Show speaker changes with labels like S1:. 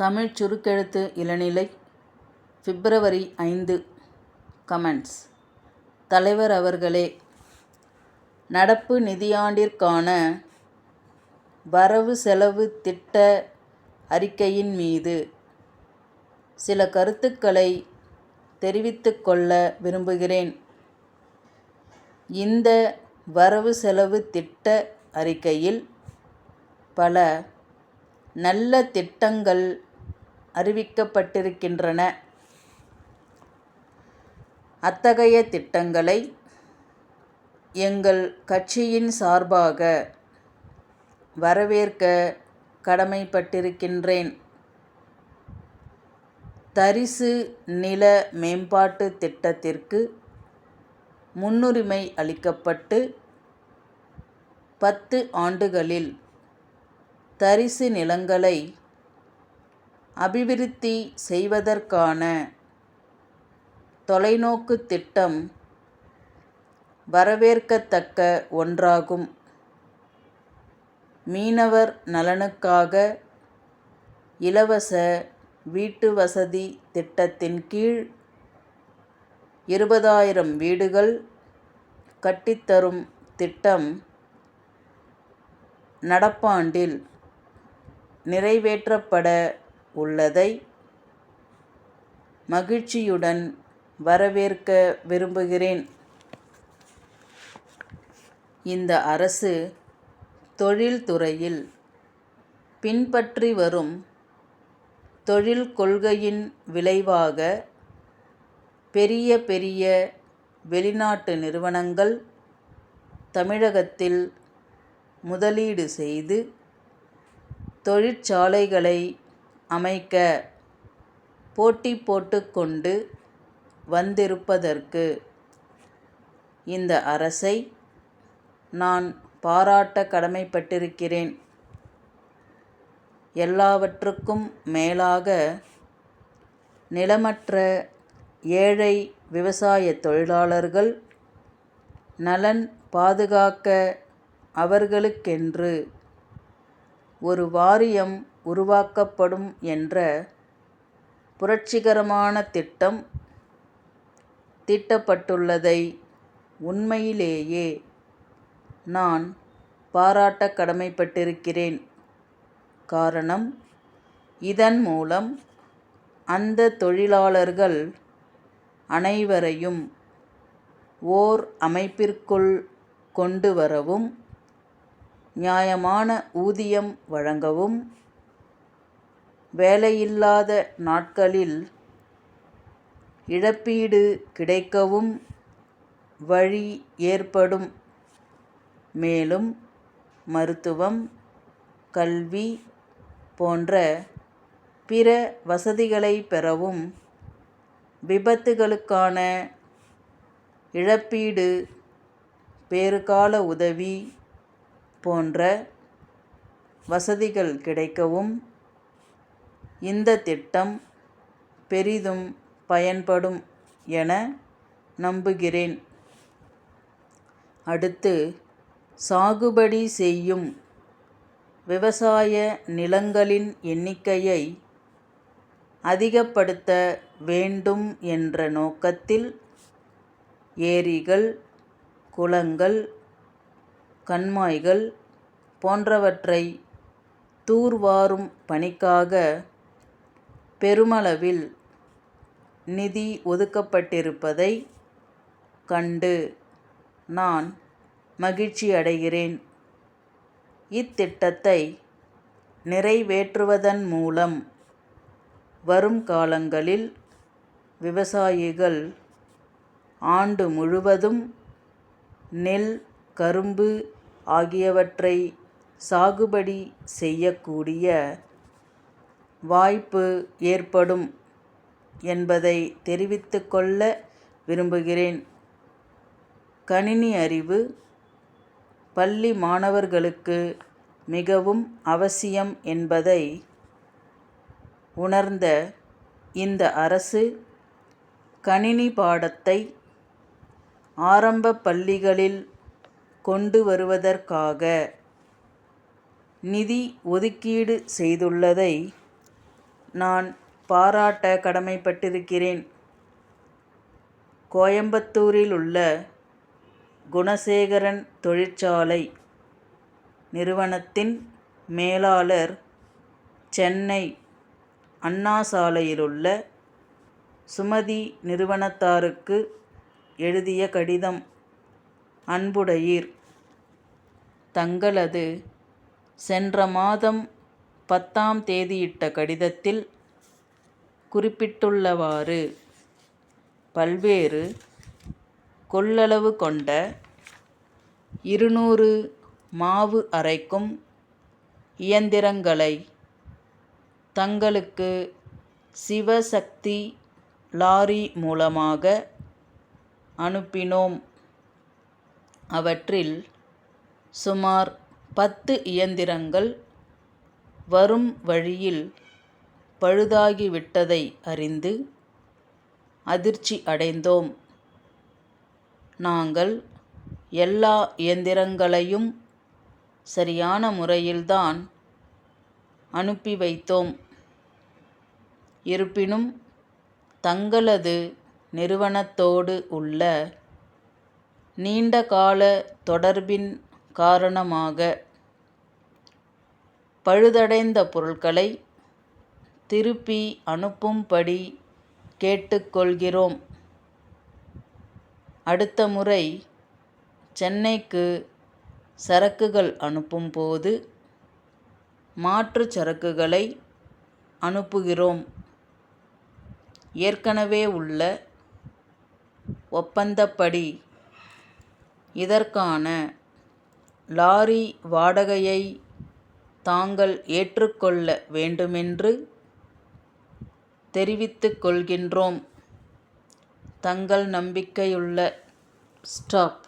S1: தமிழ் சுருக்கெழுத்து இளநிலை பிப்ரவரி ஐந்து கமெண்ட்ஸ் தலைவர் அவர்களே நடப்பு நிதியாண்டிற்கான வரவு செலவு திட்ட அறிக்கையின் மீது சில கருத்துக்களை தெரிவித்துக்கொள்ள விரும்புகிறேன். இந்த வரவு செலவு திட்ட அறிக்கையில் பல நல்ல திட்டங்கள் அறிவிக்கப்பட்டிருக்கின்றன. அத்தகைய திட்டங்களை எங்கள் கட்சியின் சார்பாக வரவேற்க கடமைப்பட்டிருக்கின்றேன். தரிசு நில மேம்பாட்டு திட்டத்திற்கு முன்னுரிமை அளிக்கப்பட்டு பத்து ஆண்டுகளில் தரிசு நிலங்களை அபிவிருத்தி செய்வதற்கான தொலைநோக்கு திட்டம் வரவேற்கத்தக்க ஒன்றாகும். மீனவர் நலனுக்காக இலவச வீட்டு வசதி திட்டத்தின் கீழ் இருபதாயிரம் வீடுகள் கட்டித்தரும் திட்டம் நடப்பாண்டில் நிறைவேற்றப்பட உள்ளதை மகிழ்ச்சியுடன் வரவேற்க விரும்புகிறேன். இந்த அரசு தொழில்துறையில் பின்பற்றி வரும் தொழில் கொள்கையின் விளைவாக பெரிய பெரிய வெளிநாட்டு நிறுவனங்கள் தமிழகத்தில் முதலீடு செய்து தொழிற்சாலைகளை அமைக்க போட்டி போட்டுக்கொண்டு வந்திருப்பதற்கு இந்த அரசை நான் பாராட்ட கடமைப்பட்டிருக்கிறேன். எல்லாவற்றுக்கும் மேலாக நிலமற்ற ஏழை விவசாய தொழிலாளர்கள் நலன் பாதுகாக்க அவர்களுக்கென்று ஒரு வாரியம் உருவாக்கப்படும் என்ற புரட்சிகரமான திட்டம் தீட்டப்பட்டுள்ளதை உண்மையிலேயே நான் பாராட்ட கடமைப்பட்டிருக்கிறேன். காரணம் இதன் மூலம் அந்த தொழிலாளர்கள் அனைவரையும் ஓர் அமைப்பிற்குள் கொண்டு வரவும் நியாயமான ஊதியம் வழங்கவும் வேலையில்லாத நாட்களில் இழப்பீடு கிடைக்கவும் வழி ஏற்படும். மேலும் மருத்துவம் கல்வி போன்ற பிற வசதிகளை பெறவும் விபத்துகளுக்கான இழப்பீடு பேறுகால உதவி போன்ற வசதிகள் கிடைக்கவும் இந்த திட்டம் பெரிதும் பயன்படும் என நம்புகிறேன். அடுத்து சாகுபடி செய்யும் விவசாய நிலங்களின் எண்ணிக்கையை அதிகப்படுத்த வேண்டும் என்ற நோக்கத்தில் ஏரிகள் குளங்கள் கண்மாய்கள் போன்றவற்றை தூர்வாரும் பணிக்காக பெருமளவில் நிதி ஒதுக்கப்பட்டிருப்பதை கண்டு நான் மகிழ்ச்சியடைகிறேன். இத்திட்டத்தை நிறைவேற்றுவதன் மூலம் வரும் காலங்களில் விவசாயிகள் ஆண்டு முழுவதும் நெல் கரும்பு ஆகியவற்றை சாகுபடி செய்யக்கூடிய வாய்ப்பு ஏற்படும் என்பதை தெரிவித்துக்கொள்ள விரும்புகிறேன். கணினி அறிவு பள்ளி மாணவர்களுக்கு மிகவும் அவசியம் என்பதை உணர்ந்த இந்த அரசு கணினி பாடத்தை ஆரம்ப பள்ளிகளில் கொண்டு வருவதற்காக நிதி ஒதுக்கீடு செய்துள்ளதை நான் பாராட்ட கடமைப்பட்டிருக்கிறேன். கோயம்புத்தூரில் உள்ள குணசேகரன் தொழிற்சாலை நிறுவனத்தின் மேலாளர் சென்னை அண்ணா சாலையிலுள்ள சுமதி நிறுவனத்தாருக்கு எழுதிய கடிதம் அன்புடையீர் தங்களது சென்ற மாதம் பத்தாம் தேதியிட்ட கடிதத்தில் குறிப்பிட்டுள்ளவாறு பல்வேறு கொள்ளளவு கொண்ட இருநூறு மாவு அரைக்கும் இயந்திரங்களை தங்களுக்கு சிவசக்தி லாரி மூலமாக அனுப்பினோம். அவற்றில் சுமார் பத்து இயந்திரங்கள் வரும் வழியில் பழுதாகிவிட்டதை அறிந்து அதிர்ச்சி அடைந்தோம். நாங்கள் எல்லா இயந்திரங்களையும் சரியான முறையில்தான் அனுப்பி வைத்தோம். இருப்பினும் தங்களது நிறுவனத்தோடு உள்ள நீண்டகால தொடர்பின் காரணமாக பழுதடைந்த பொருட்களை திருப்பி அனுப்பும்படி கேட்டுக்கொள்கிறோம். அடுத்த முறை சென்னைக்கு சரக்குகள் அனுப்பும்போது மாற்று சரக்குகளை அனுப்புகிறோம். ஏற்கனவே உள்ள ஒப்பந்தப்படி இதற்கான லாரி வாடகையை தாங்கள் ஏற்றுக்கொள்ள வேண்டுமென்று தெரிவித்துக் கொள்கின்றோம். தங்கள் நம்பிக்கையுள்ள ஸ்டாப்